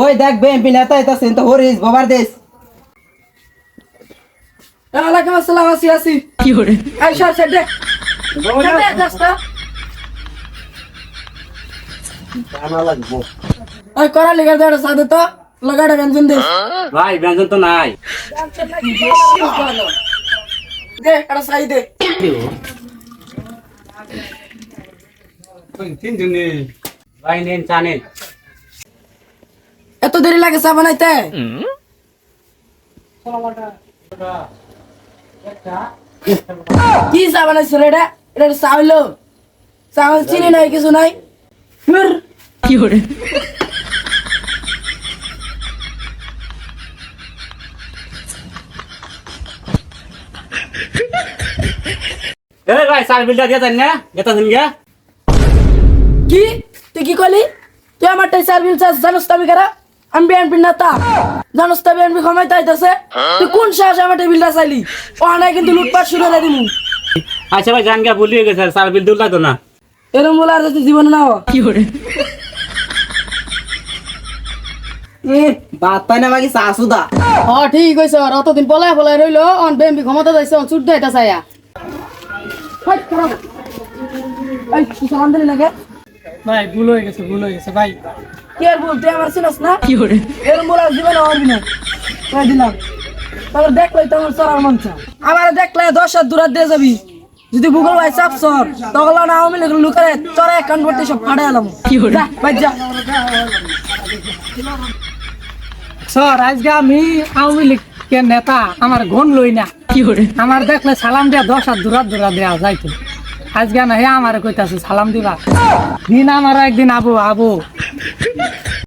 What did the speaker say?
ওই দেখ বিএনপি নেতা এটা তো হরিস বাবার দেশ। ওয়ালাইকুম আসসালাম আসি আসি। কি hore এই সর সর দে দে রাস্তা ওই করা লিগার দে সাথে তো লাগাড়া ব্যঞ্জন দে। ভাই ব্যঞ্জন তো নাই। দে এটা সাই দে। ভাই নেন চা নেন। দেরি লাগে চা বানাইতে? কি চা বানাইছ রে এটা? এটা চা হইল। চা চিনি নাই কিছু নাই। কি এ ভাই চার বিলটা দিয়ে দেন না? গেতা দিন গা। কি? তুই কি কলি? তুই আমার টাই সার্ভিল চাস জানোস তো আমি কারা? আমি বিএনপি নেতা। জানোস তো বিএনপি ক্ষমাইতে আইতাছে তুই কোন সাহসে আমার টেবিলটা চাইলি? ও নাই কিন্তু লুটপাট শুরু করে দিমু। আচ্ছা ভাই জান গা ভুলিয়ে গেছে চার বিল দূর লাগতো না। এরম বলে আর যাতে জীবনে না কি hore এ বাত না বাকি হ ঠিক অতদিন রইল। অন ক্ষমতা যাইছে অন চুট দেয় চাইয়া এই সালাম দিলি নাকি? ভাই ভুল হয়ে গেছে ভুল হয়ে গেছে ভাই। কি আর বল তুই আমার চিনস না? কি এরম বলে জীবনে হবি না কয়ে দিলাম তারপর দেখলে তোমার চড়ার মন চা। আমার দেখলে দশ হাত দূরাত দিয়ে যাবি। যদি গুগল ভাই চাপ সর তখন না আওয়ামী লীগ লুকারে চড়া অ্যাকাউন্ট করতে সব ফাটে এলাম। কি hore ভাই যা। স্যার আজকে আমি আওয়ামী লীগের নেতা আমার ঘন লই না। কি hore আমার দেখলে সালাম দিয়া দশ হাত দূরা দূরা দেওয়া যাইতো। আজকে না হে আমার কইতাছে সালাম দিবা। দিন আমার একদিন আবু আবু।